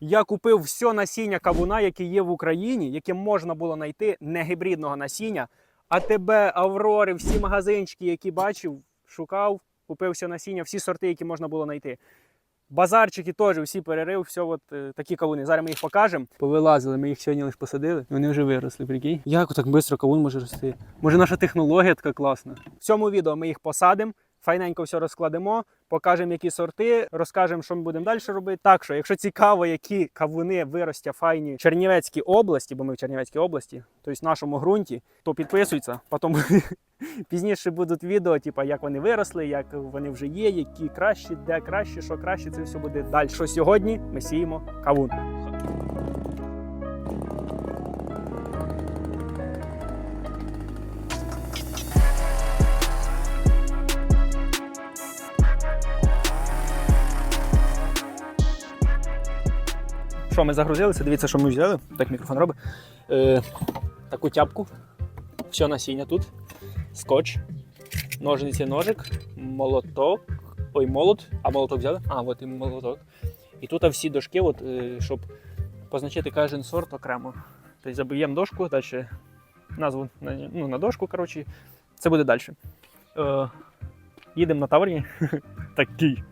Я купив все насіння кавуна, яке є в Україні, яке можна було знайти негібридного насіння. А тебе, Аврори, всі магазинчики, які бачив, шукав, купив все насіння, всі сорти, які можна було знайти. Базарчики теж всі перерив, все от е, такі кавуни. Зараз ми їх покажемо. Повилазили, ми їх сьогодні лише посадили. Вони вже виросли, прикинь. Як так швидко кавун може рости? Може наша технологія така класна. В цьому відео ми їх посадимо, файненько все розкладемо, покажемо, які сорти, розкажемо, що ми будемо далі робити. Так що, якщо цікаво, які кавуни виростять файні в Чернівецькій області, бо ми в Чернівецькій області, тобто в нашому ґрунті, то підписуйся, потім пізніше будуть відео, типу, як вони виросли, як вони вже є, які кращі, де краще, що краще, це все буде далі. Що сьогодні ми сіємо кавун. Що ми загрузилися? Дивіться, що ми взяли. Так мікрофон робить. Е, таку тяпку. Все насіння тут. Скотч, ножниці, ножик, молоток. Ой, молот. А молоток взяли? А, от і молоток. І тут всі дошки, от, е, щоб позначити кожен сорт окремо. Тобто заб'ємо дошку, далі назву на, ну, на дошку, коротше. Це буде далі. Е, їдемо на таврі. Такий.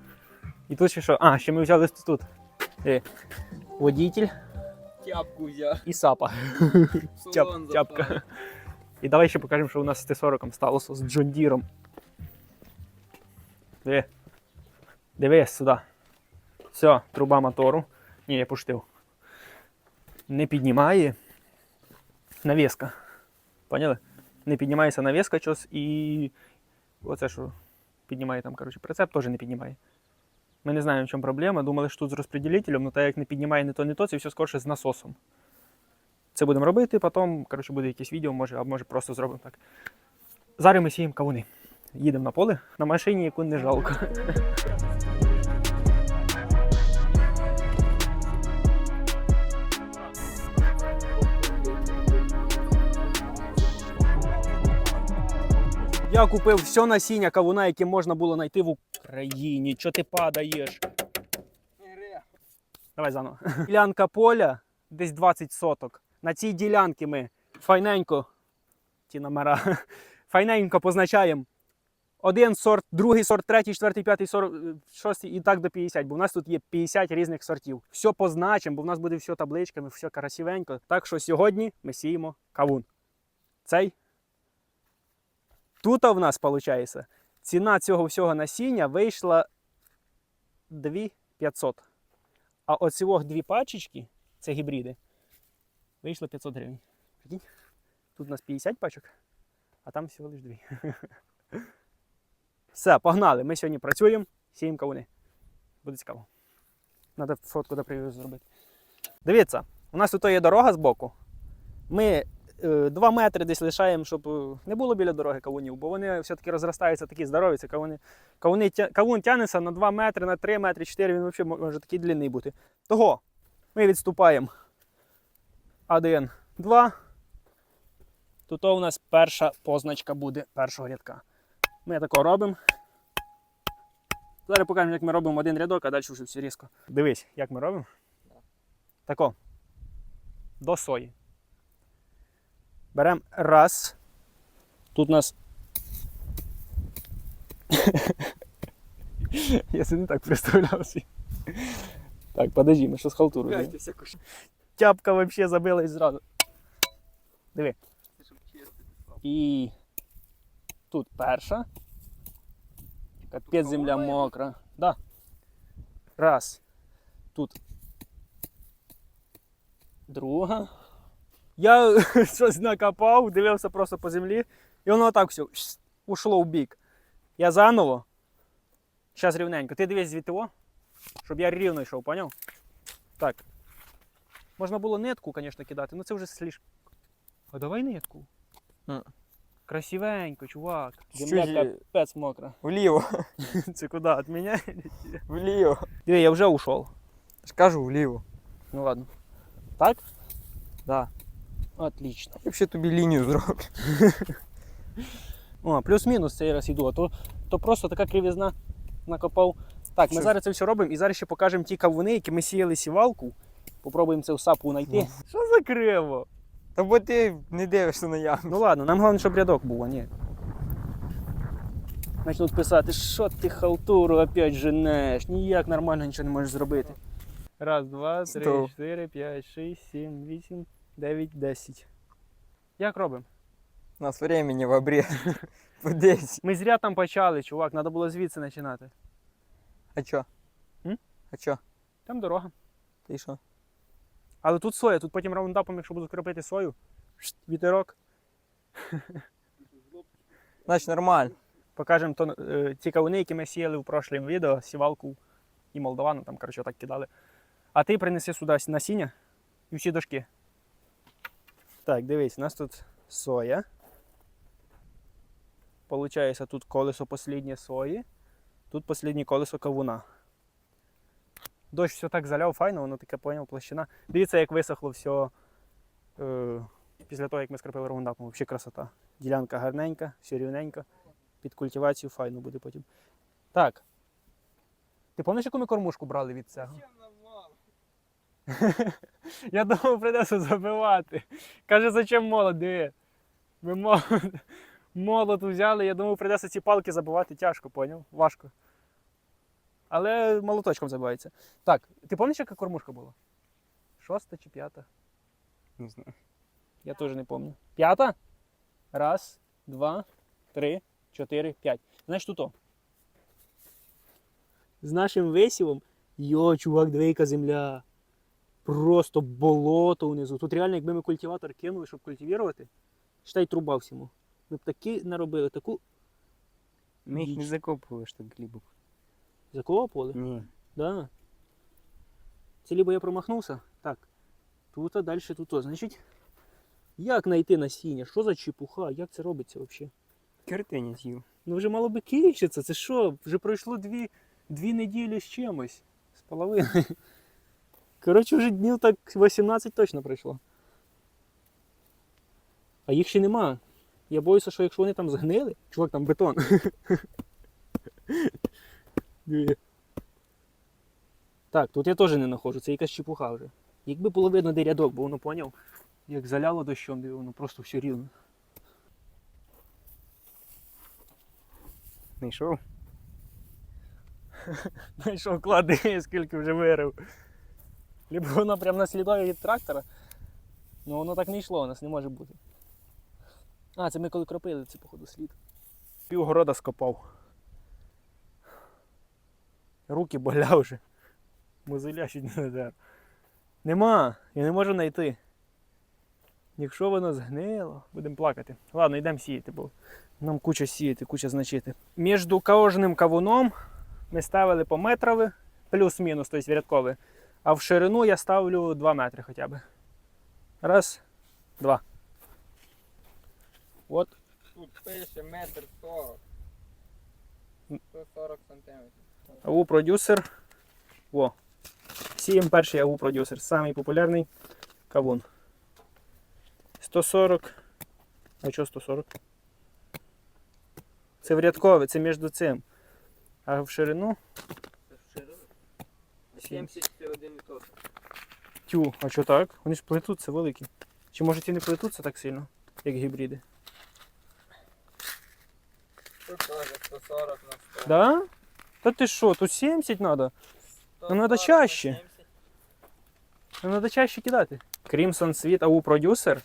І тут ще що? А, ще ми взяли тут. Е, водитель Тяпку взяв. і сапа. Тяп, тяпка. І давай ще покажемо, що у нас з Т-40 сталося з Джон Діром. Диви. Дивись сюди. Все, труба мотору. Ні, я пуштив. Не піднімає. Навіска. Поняли? Не піднімається навіска щось і. Оце що піднімає там, коротше, прицеп теж не піднімає. Ми не знаємо, в чому проблема. Думали, що тут з розподілителем, але так як не піднімає не то, не то, це все скорше з насосом. Це будемо робити, потім, коротше, буде якесь відео, може, або може просто зробимо так. Зараз ми сіємо кавуни. Їдемо на поле на машині, яку не жалко. Я купив все насіння кавуна, яке можна було знайти в Україні. Чого ти падаєш? Давай заново. Ділянка поля десь 20 соток. На цій ділянці ми файненько, ті номера, файненько позначаємо один сорт, другий сорт, третій, четвертий, п'ятий, сорт, шостий і так до 50, бо в нас тут є 50 різних сортів. Все позначимо, бо в нас буде все табличками, все красивенько. Так що сьогодні ми сіємо кавун. Цей. Тут в нас, виходить, ціна цього всього насіння вийшла 2500. А оцього дві пачечки, це гібриди, вийшло 500 гривень. Прикинь? Тут у нас 50 пачок, а там всього лиш дві. Все, погнали. Ми сьогодні працюємо, сіємо кавуни. Буде цікаво. Треба фотку до привізу зробити. Дивіться, у нас тут є дорога з боку. Ми 2 метри десь лишаємо, щоб е, не було біля дороги кавунів, бо вони все-таки розростаються такі здорові. Це кавуни. Кавуни, кавун тягнеться на 2 метри, на 3 метри, 4, він взагалі може такий длинний бути. Того ми відступаємо. Один, два. Тут у нас перша позначка буде першого рядка. Ми тако робимо. Зараз покажемо, як ми робимо один рядок, а далі вже все різко. Дивись, як ми робимо. Тако. До сої. Беремо раз. Тут у нас. Я собі не так представлявся. Так, подожди, ми що з халтурою. Тяпка вообще забилась зразу. Диви. І тут перша. Капець земля мокра. Да. Раз. Тут. Друга. Я щось накопав, дивився просто по землі, і воно так все ушло в бік. Я заново. Зараз рівненько. Ти дивись звідти, о, щоб я рівно йшов, поняв? Так. Можна було нитку, звісно, кидати, але це вже слишком. А давай нитку. М. Красивенько, чувак. Земля капець мокра. Вліво, Це куди? От мене? вліво. Диви, я вже ушов. Скажу вліво. Ну ладно. Так? Да. Отлично. Я ще тобі лінію зроблю. О, плюс-мінус цей раз іду, а то, то просто така кривізна накопав. Так, ми Що? зараз це все робимо і зараз ще покажемо ті кавуни, які ми сіяли сівалку. Попробуємо це в сапу знайти. Що за криво? Та бо ти не дивишся на яму. Ну ладно, нам головне, щоб рядок був, а ні. Почнуть писати, що ти халтуру опять женеш, ніяк нормально нічого не можеш зробити. Раз, два, три, Стоп. чотири, п'ять, шість, сім, вісім, дев'ять, десять. Як робимо? У нас времени в обрез. По 10. Ми зря там почали, чувак, треба було звідси починати. А чо? М? А чо? Там дорога. Ти що? Але тут соя, тут потім раундапом, якщо буду кропити сою, шт, вітерок, Значить нормально. покажемо то, е, ті кавуни, які ми сіяли в прошлому відео, сівалку і молдавану, там, коротше, так кидали. А ти принеси сюди насіння і всі дошки. Так, дивись, у нас тут соя. Получається, тут колесо посліднє сої, тут посліднє колесо кавуна. Дощ все так заляв файно, воно таке поняв, площина. Дивіться, як висохло все після того, як ми скріпили раундапом. Взагалі красота. Ділянка гарненька, все рівненько. Під культивацію файно буде потім. Так. Ти пам'ятаєш, яку ми кормушку брали від цього? Я думав, придеться забивати. Каже, зачем молот? Диви. Ми молот, молот взяли, я думав, придеться ці палки забивати тяжко, поняв? Важко. Але молоточком забивається. Так, ти пам'ятаєш, яка кормушка була? Шоста чи п'ята? Не знаю. Я теж не пам'ятаю. П'ята? Раз, два, три, чотири, п'ять. Знаєш, тут о. З нашим висівом. Йо, чувак, двійка земля. Просто болото внизу. Тут реально, якби ми культиватор кинули, щоб культивувати, считай труба всьому. Ми б таки наробили, таку Ми їх не закопували ж так глибоко. закопували. Ні. Да. Це либо я промахнувся. Так. Тут, а далі тут. о. Значить, як знайти насіння? Що за чепуха? Як це робиться взагалі? Картині з'їв. Ну вже мало би кінчитися. Це що? Вже пройшло дві, дві неділі з чимось. З половиною. Коротше, вже днів так 18 точно пройшло. А їх ще нема. Я боюся, що якщо вони там згнили, чувак, там бетон. Так, тут я теж не знаходжу, це якась чепуха вже. Якби було видно, де рядок, бо воно поняв, як заляло дощом, диви, воно просто все рівно. Знайшов? Знайшов клади, скільки вже вирив. Либо воно прямо на слідові від трактора. Ну воно так не йшло, у нас не може бути. А, це ми коли кропили, це походу слід. Півгорода скопав. Руки боля вже. Мозиля чуть. Нема, я не можу знайти. Якщо воно згнило, будемо плакати. Ладно, йдемо сіяти, бо нам куча сіяти, куча значити. Між кожним кавуном ми ставили по метрові, плюс-мінус, тобто рядковий. А в ширину я ставлю 2 метри хоча б. Раз, два. От. Тут пише метр сорок. 140 сантиметрів. АУ продюсер. Во. Сієм перший АУ продюсер. Самий популярний кавун. 140. А що 140? Це в рядкове, це між цим. А в ширину. Сім. 71 відсоток. Тю, а що так? Вони ж плетуться великі. Чи може ті не плетуться так сильно, як гібриди? Тут теж 140 на 100. Да? Та ти що, тут 70 треба. Ну, надо чаще. Ну, треба чаще кидати. Crimson Sweet AU Producer.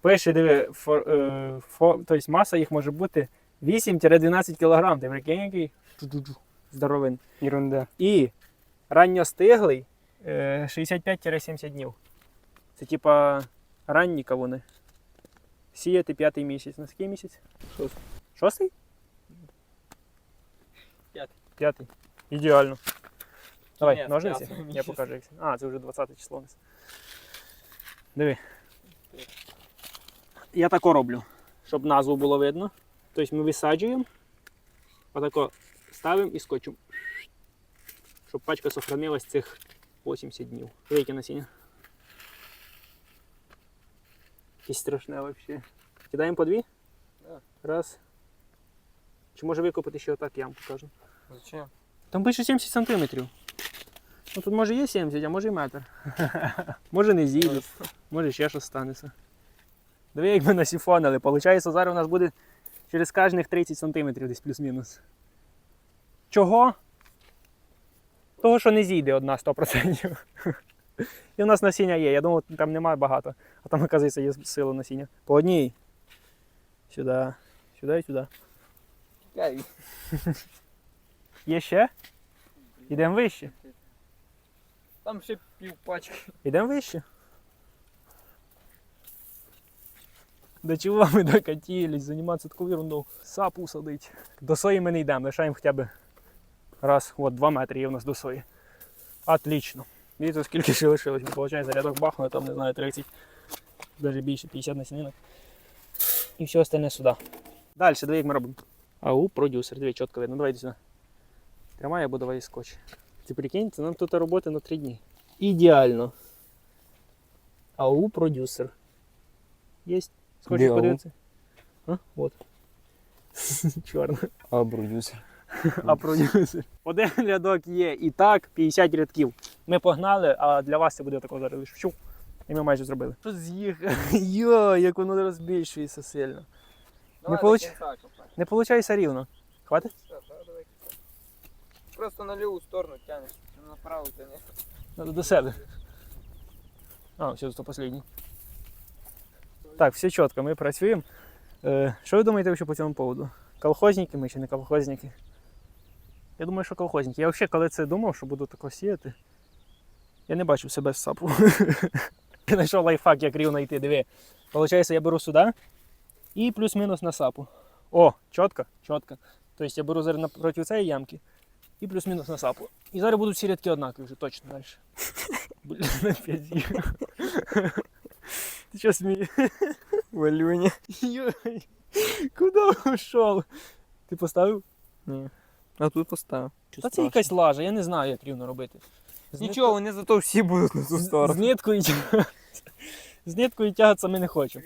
Пише, диви, фор, е, фо, тобто маса їх може бути 8-12 кг. Ти прикинь, який Ту-ду-ду. Ерунда. І ранньостиглий е, 65-70 днів. Це типа ранні кавуни. Сіяти п'ятий місяць. На який місяць? Шостий. Шостий? П'ятий. П'ятий. Ідеально. Давай, Ні, ножниці. Я покажу. Як... А, це вже 20 число у нас. Диви. Я тако роблю, щоб назву було видно. Тобто ми висаджуємо, отако ставимо і скотчем. Щоб пачка сохранилась цих 80 днів. Велике насіння. Якесь страшне взагалі. Кидаємо по дві? Да. Раз. Чи може викопати ще отак, я вам покажу. Зачем? Там більше 70 сантиметрів. Ну тут може є 70, а може і метр. може не зійде, може ще щось станеться. Диви, як ми насіфонили. Получається, зараз у нас буде через кожних 30 см десь плюс-мінус. Чого? Того, що не зійде одна 100%. І у нас насіння є. Я думав, там немає багато. А там, оказується, є сила насіння. По одній. Сюди. Сюди і сюди. Є ще? Ідемо вище. Там ще пів пачки. Ідемо вище. До чого ми докатились, займатися такою ерундою. Сапу садить. До сої ми не йдемо, лишаємо хоча б раз, от 2 метри є у нас до сої. Отлично. Дивіться, скільки ще лишилось. Виходить, рядок бахнули, там, не знаю, 30, навіть більше, 50 насінинок. І все остальне сюди. Далі, диви, як ми робимо. Ау, продюсер, диви, чітко видно. Давайте сюди. Тримай, я буду давай скотч. Ти прикинь, це нам тут роботи на 3 дні. Ідеально. АУ продюсер. Єсть. АУ? подивитися? А? От. Чорно. А, продюсер. А продюсер. Один рядок є і так, 50 рядків. Ми погнали, а для вас це буде такого зараз лише. І ми майже зробили. Що з'їхав? Йо, як воно розбільшується сильно. Давай получ-. Не виходить рівно. Хватить? Просто на ліву сторону тянеш, на праву тянеш. Надо до себе. А, все, це останній. Так, все чітко, ми працюємо. Е, що ви думаєте по цьому поводу? Колхозники ми чи не колхозники? Я думаю, що колхозники. Я взагалі, коли це думав, що буду тако сіяти, я не бачив себе з сапу. Я знайшов лайфхак, як рівно йти, диви. Получається, я беру сюди і плюс-мінус на сапу. О, чітко, чітко. Тобто я беру зараз напроти цієї ямки і плюс-мінус на сапу. І зараз будуть всі рядки однакові вже точно далі. Блін, опять. Ти що смієш? Валюня. Йой, куди ушов? Ти поставив? Ні. А тут поставив. Та це якась лажа, я не знаю, як рівно робити. З Нічого, вони зато всі будуть на ту з, сторону. ниткою тягатися. З ниткою тягатися ми не хочемо.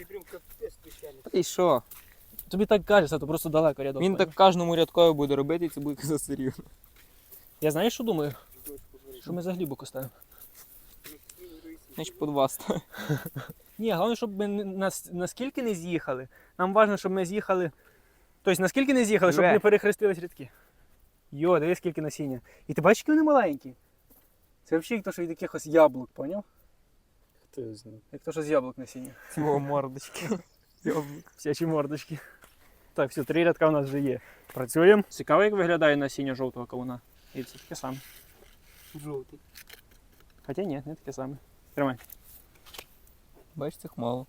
І що? Тобі так кажеться, то просто далеко рядок. Він так кожному рядкові буде робити і це буде казати рівно. Я знаєш, що думаю? Що ми за глибоко ставимо. Значить, по два ставив. Ні, головне, щоб ми не- нас, наскільки не з'їхали. Нам важливо, щоб ми з'їхали. Тобто, наскільки не з'їхали, щоб не перехрестились рядки. Йо, дивись, скільки насіння. І ти бачиш, які вони маленькі. Це взагалі як то, що від якихось яблук, поняв? Хто його знає? Як то, що з яблук насіння. Цього мордочки. Всячі мордочки. Так, все, три рядка у нас вже є. Працюємо. Цікаво, як виглядає насіння жовтого кавуна. І це таке саме. Жовтий. Хоча ні, не таке саме. Тримай. Бачиш, цих мало.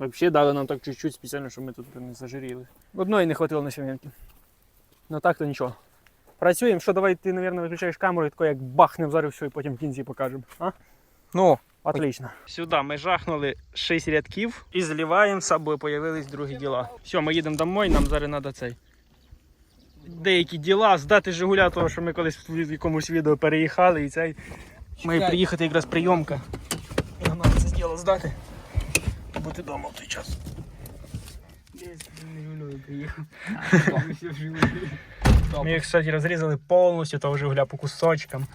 Взагалі дали нам так чуть-чуть спеціально, щоб ми тут не зажиріли. Одної не хватило на сім'янки. Ну так то нічого. Працюємо, що давай ти, мабуть, виключаєш камеру і тако як бахнем зараз все і потім в кінці покажемо. А? Ну, Отлично. Сюди ми жахнули 6 рядків і зливаємо з собою, появились другі діла. Все, ми їдемо домой, нам зараз треба цей. Деякі діла, здати Жигуля, того, що ми колись в якомусь відео переїхали і цей. Має приїхати якраз прийомка. І нам треба це діло здати. І бути вдома в той час. Ми їх, кстати, розрізали повністю того Жигуля по кусочкам.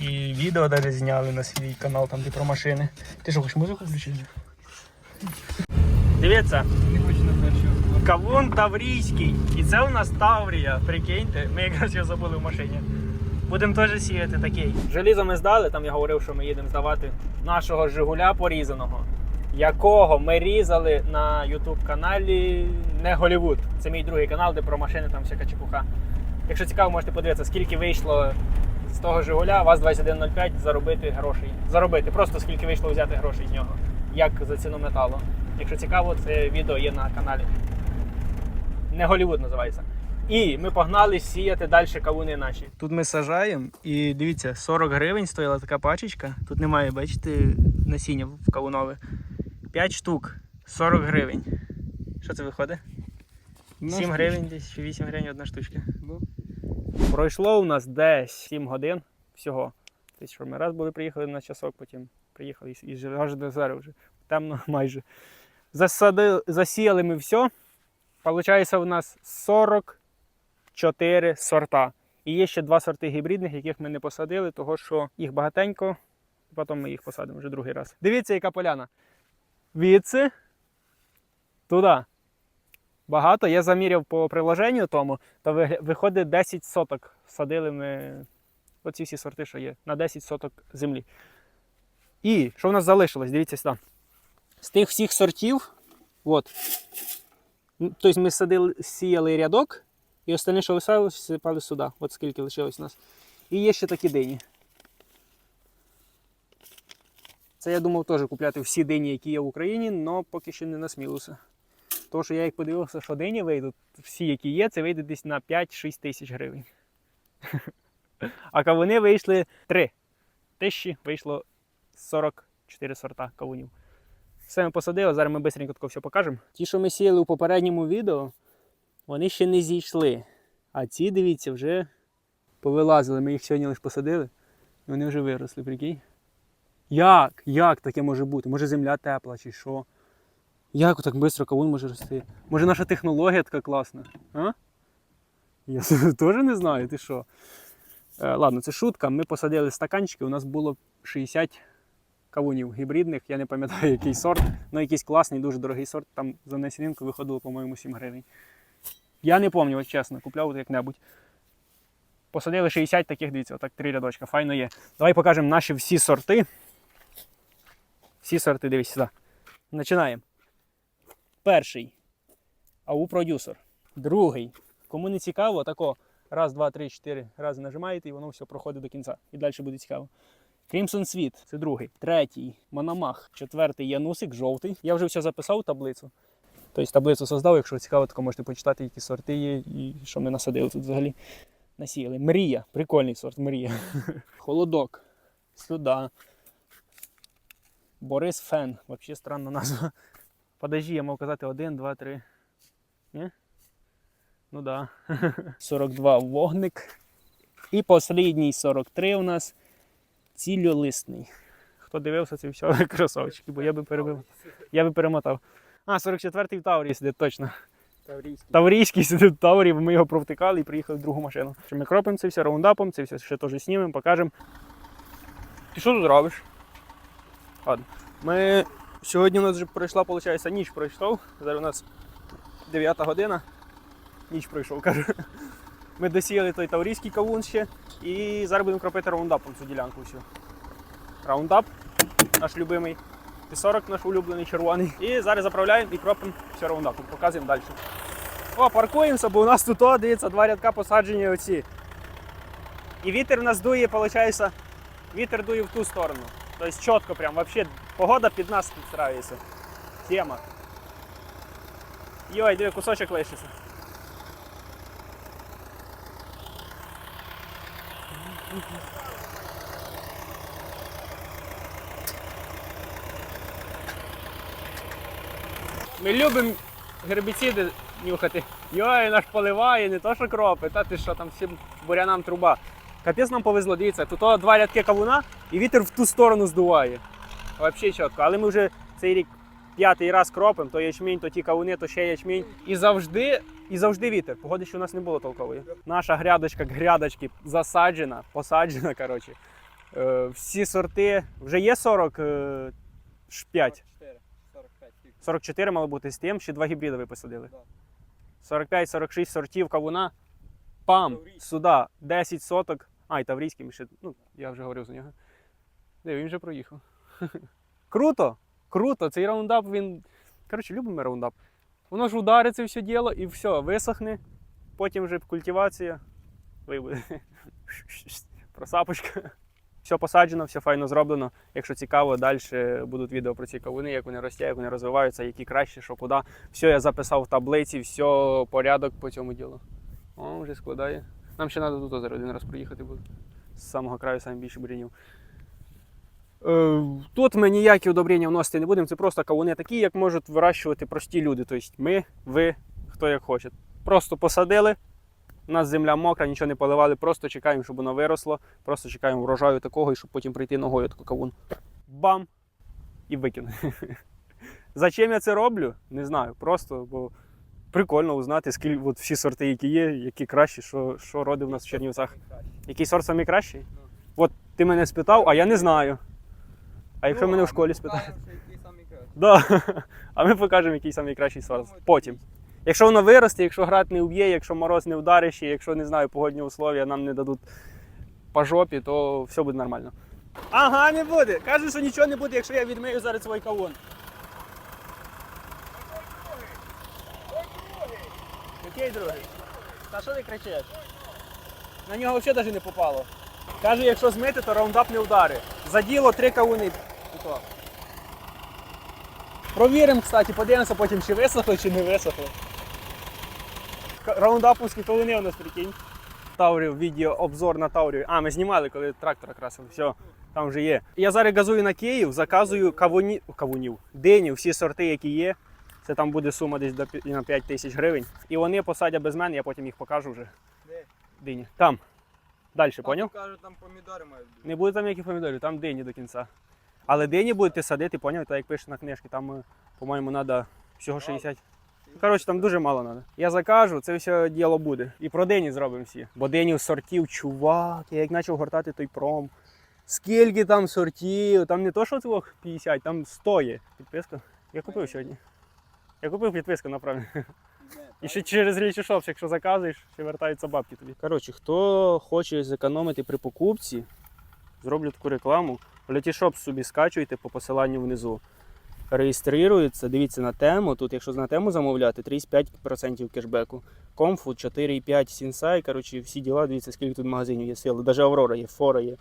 І відео навіть зняли на свій канал, там де про машини. Ти що, хочеш музику включити? Дивіться, кавун Таврійський. І це у нас Таврія. Прикиньте, ми якраз його забули в машині. Будемо теж сіяти такий. Желізо ми здали, там я говорив, що ми їдемо здавати нашого Жигуля порізаного, якого ми різали на YouTube каналі Не Голівуд. Це мій другий канал, де про машини там всяка чепуха. Якщо цікаво, можете подивитися, скільки вийшло з того Жигуля, ВАЗ-2105 заробити грошей. Заробити, просто скільки вийшло взяти грошей з нього, як за ціну металу. Якщо цікаво, це відео є на каналі. Не Голівуд називається. І ми погнали сіяти далі кавуни наші. Тут ми сажаємо, і дивіться, 40 гривень стояла така пачечка. Тут немає, бачите, насіння в кавунове. 5 штук, 40 гривень. Що це виходить? 7 гривень десь чи 8 гривень одна штучка. Ну. Пройшло у нас десь 7 годин всього. Тобто, що ми раз були, приїхали на часок, потім приїхали і, аж до зараз вже. Темно майже. Засади, засіяли ми все. Получається, у нас 44 сорта. І є ще два сорти гібридних, яких ми не посадили, того що їх багатенько, потім ми їх посадимо вже другий раз. Дивіться, яка поляна. Відси туди. Багато. Я заміряв по приложенню тому, то виходить 10 соток. Садили ми оці всі сорти, що є, на 10 соток землі. І що в нас залишилось? Дивіться сюди. З тих всіх сортів, от, тобто ми садили, сіяли рядок, і остальне, що лишалось, сипали сюди. От скільки лишилось у нас. І є ще такі дині. Це я думав теж купляти всі дині, які є в Україні, але поки що не насмілився. Тому що я як подивився, що дині вийдуть, всі, які є, це вийде десь на 5-6 тисяч гривень. А кавуни вийшли 3 тисячі, вийшло 44 сорта кавунів. Все ми посадили, зараз ми швидко все покажемо. Ті, що ми сіяли у попередньому відео, вони ще не зійшли. А ці, дивіться, вже повилазили. Ми їх сьогодні лише посадили, і вони вже виросли, прикинь. Як? Як таке може бути? Може земля тепла чи що? Як так швидко кавун може рости? Може наша технологія така класна? А? Я теж не знаю, ти що. Е, ладно, це шутка. Ми посадили стаканчики, у нас було 60 кавунів гібридних. Я не пам'ятаю, який сорт, але якийсь класний, дуже дорогий сорт. Там за несінинку виходило, по-моєму, 7 гривень. Я не пам'ятаю, чесно, купляв як-небудь. Посадили 60 таких, дивіться, отак три рядочка, файно є. Давай покажемо наші всі сорти. Всі сорти, дивись сюди. Починаємо. Перший. АУ продюсер. Другий. Кому не цікаво, тако раз, два, три, чотири рази нажимаєте і воно все проходить до кінця. І далі буде цікаво. Crimson Світ це другий. Третій Мономах. Четвертий Янусик, жовтий. Я вже все записав таблицю. Тобто таблицю создав, якщо цікаво, то можете почитати, які сорти є і що ми насадили тут взагалі. Насіяли. Мрія. Прикольний сорт, мрія. Холодок. Сюди. Борис Фен. Взагалі странна назва. Подожди, я мав казати 1, 2, 3. Ні? Ну да. 42 вогник. І послідній 43 у нас цільолисний. Хто дивився, це все красавчики, бо я би перебив. Я би перемотав. А, 44-й в Таврії сидить точно. Таврійський. Таврійський сидить в Таврії, бо ми його провтикали і приїхали в другу машину. Ми кропимо це все раундапом, це все ще теж знімемо, покажемо. Ти що тут робиш? Ладно. Ми сьогодні у нас вже пройшла, виходить, ніч пройшов. Зараз у нас 9 година. Ніч пройшов, кажу. Ми досіяли той таврійський кавун ще і зараз будемо кропити раундапом цю ділянку всю. Раундап, наш любимий. Т-40 наш улюблений червоний. І зараз заправляємо і кропимо все раундапом. Показуємо далі. О, паркуємося, бо у нас тут, о, дивіться, два рядка посаджені оці. І вітер у нас дує, виходить, вітер дує в ту сторону. Тобто чітко прям, вообще погода під нас підстраюється. Тема. Йой, диви, кусочок лишиться. Ми любимо гербіциди нюхати. Йой, наш поливає, не то що кропи, та ти що там всім бурянам труба. Капець нам повезло, дивіться, тут два рядки кавуна і вітер в ту сторону здуває. Взагалі чітко. Але ми вже цей рік п'ятий раз кропимо, то ячмінь, то ті кавуни, то ще ячмінь. І завжди, і завжди вітер. Погоди, що у нас не було толкової. Наша грядочка грядочки засаджена, посаджена, коротше. Е, всі сорти, вже є 45. 44, 45 44 мало бути з тим, ще два гібриди ви посадили. 45-46 сортів кавуна. Пам! Сюди 10 соток. А, і Таврійський ще. Ну, я вже говорив за нього. Де, він вже проїхав. Круто! Круто! Цей раундап він. Коротше, любимо раундап. Воно ж ударить це все діло і все, висохне. Потім вже культивація. Вибуде. Просапочка. Все посаджено, все файно зроблено. Якщо цікаво, далі будуть відео про ці кавуни, як вони ростять, як вони розвиваються, які краще, що куди. Все я записав в таблиці, все порядок по цьому ділу. О, вже складає. Нам ще треба тут озеро один раз проїхати буде. З самого краю саме більше бурянів. Е, Тут ми ніякі удобрення вносити не будемо, це просто кавуни такі, як можуть вирощувати прості люди. Тобто ми, ви, хто як хоче. Просто посадили, у нас земля мокра, нічого не поливали, просто чекаємо, щоб воно виросло, просто чекаємо врожаю такого, і щоб потім прийти ногою таку кавун. Бам! І викинути. Зачем я це роблю? Не знаю. Просто, бо Прикольно узнати, скільки от всі сорти, які є, які кращі, що, що роди в нас в Чернівцях. Який сорт самий кращий? Ну. От ти мене спитав, а я не знаю. А якщо Ну, мене в школі спитають? Да. А ми покажемо, який найкращий сорт. Потім. Якщо воно виросте, якщо град не вб'є, якщо мороз не вдарить, якщо не знаю, погодні условия нам не дадуть по жопі, то все буде нормально. Ага, не буде. Каже, що нічого не буде, якщо я відмию зараз свій кавун. Який другий? Та що ти кричиш? На нього взагалі навіть не попало. Каже, якщо змити, то раундап не вдарить. За діло три кавуни. Провіримо, кстати, подивимося потім, чи висохло, чи не висохло. К- Раундапівські кавуни у нас прикинь. Таурів, відео, обзор на Таурів. А, ми знімали, коли трактора красили. Все, там вже є. Я зараз газую на Київ, заказую кавуні... кавунів, динів, всі сорти, які є. Це там буде сума десь до на 5 тисяч гривень. І вони посадять без мене, я потім їх покажу вже. Де? Дині. Там. Далі, поняв? каже, там помідори мають бути. Не буде там ніяких помідорів, там дині до кінця. Але дині будете садити, поняв? Так як пише на книжці, там, е, по-моєму, треба всього 60. Ну, Коротше, там дуже мало треба. Я закажу, це все діло буде. І про дині зробимо всі. Бо динів сортів, чувак, я як почав гортати той пром. Скільки там сортів, там не то, що цього 50, там 100 є. Підписка. Я купив сьогодні. Я купив підписку направлю. І ще через Річішоп, якщо заказуєш, ще вертаються бабки тобі. Коротше, хто хоче зекономити при покупці, зроблю таку рекламу. В Letyshops собі скачуйте по посиланню внизу. Реєструється, дивіться на тему. Тут, якщо на тему замовляти, 35% кешбеку. Комфу 4,5 Сінсай. Коротше, всі діла, дивіться, скільки тут магазинів є сили. Навіть Аврора є, Фора є.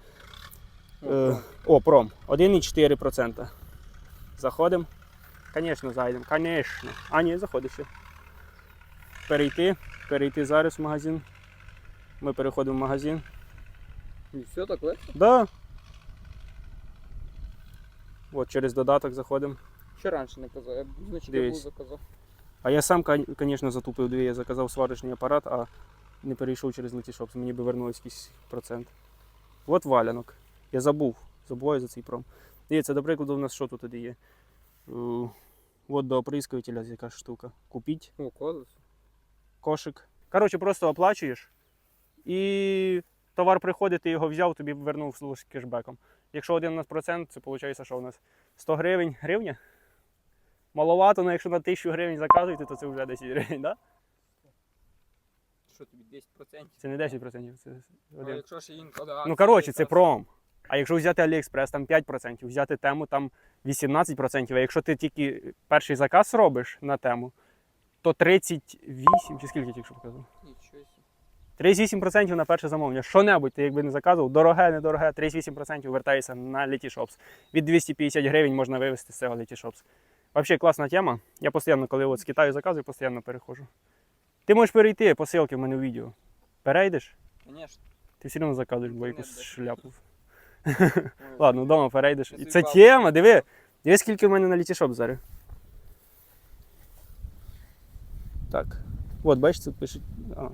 Е, о, пром. 1,4%. Заходимо. Звісно, зайдемо. Звісно. А, ні, заходиш ще. Перейти. Перейти зараз в магазин. Ми переходимо в магазин. І все так легко? Да. От через додаток заходимо. Ще раніше не казав, я б значить був заказав. А я сам, звісно, затупив дві, я заказав сварочний апарат, а не перейшов через Letyshops, мені би вернулось якийсь процент. От валянок. Я забув. Забуваю за цей пром. Дивіться, до прикладу, у нас що тут тоді є? Е, От до оприскувателя яка штука. Купіть. О, колесо. кошик. Коротше, просто оплачуєш і товар приходить, ти його взяв, тобі вернув з кешбеком. Якщо 11%, це виходить, що у нас 100 гривень гривня. Маловато, але якщо на 1000 гривень заказуєте, то це вже 10 гривень, да? Що тобі 10%? Це не 10%, це А один. якщо ще інколи Ну коротше, це пром. А якщо взяти AliExpress, там 5%, взяти тему там 18%, а якщо ти тільки перший заказ робиш на тему, то 38 чи скільки тільки що сі. 38% на перше замовлення. Що-небудь, ти якби не заказував, дороге, недороге, 38% вертається на Letyshops. Від 250 гривень можна вивезти з цього Letyshops. Взагалі класна тема. Я постійно, коли от з Китаю заказую, постійно переходжу. Ти можеш перейти по ссылці в мене в відео. Перейдеш, Звісно. ти все одно заказуєш, бо якусь шляпу. Ладно, вдома перейдеш. І це тема, диви. Диви, скільки в мене на Letyshops зараз. Так. От, бачиш, тут пишуть. А,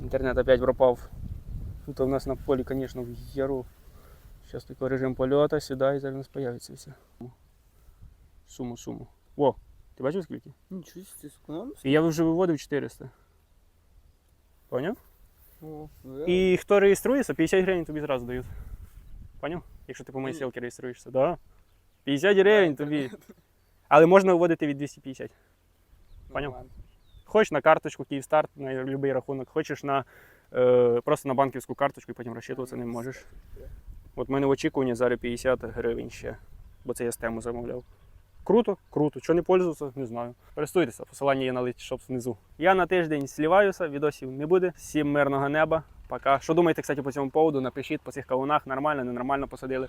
інтернет опять пропав. Тут у нас на полі, звісно, в яру. Зараз такий режим польоту, сюди і зараз у нас появиться все. Суму, суму. О, ти бачив скільки? Нічого ти скономився? І я вже виводив 400. Поняв? О, І хто реєструється, 50 гривень тобі зразу дають. Поняв? Якщо ти по моїй ссылці реєструєшся. Да. 50 гривень тобі. Але можна виводити від 250. Поняв? Хочеш на карточку Київстарт, на будь-який рахунок, хочеш на, е, просто на банківську карточку і потім розчитуватися не можеш. От в мене в очікуванні зараз 50 гривень ще, бо це я з тему замовляв. Круто, круто. Що не пользуватися, не знаю. Користуйтеся, посилання є на Letyshops внизу. Я на тиждень сліваюся, відосів не буде. Всім мирного неба. Пока. Що думаєте, кстати, по цьому поводу? Напишіть по цих кавунах, нормально, ненормально посадили.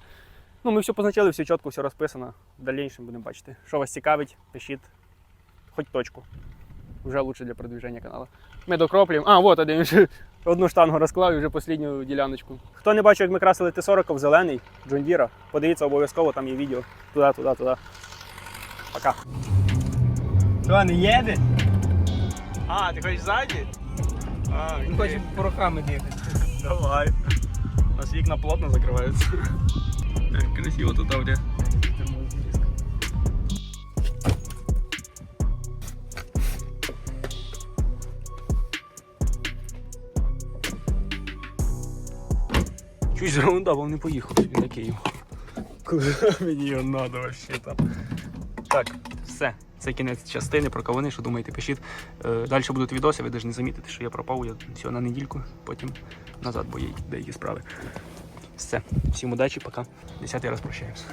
Ну, ми все позначили, все чітко, все розписано. В дальнішому будемо бачити. Що вас цікавить, пишіть. Хоч точку. Вже лучше для продвіження каналу. Ми докроплюємо. А, от один вже одну штангу розклав і вже останню діляночку. Хто не бачив, як ми красили Т-40 в зелений, Джондіра, подивіться обов'язково, там є відео. Туди, туди, туди. Пока. Що, не їде? А, ти хочеш ззаді? А, Ми хочемо порохами бігати. Давай. У нас вікна плотно закриваються. Красиво тут авді. Чуть раундабом не поїхав собі на Київ. Куди мені його надо вообще там? Так, все. Це кінець частини про кавуни, що думаєте, пишіть. Е, Далі будуть відоси, ви навіть не замітите, що я пропав я все на недільку, потім назад, бо є деякі справи. Все, всім удачі, пока. Десятий раз прощаємося.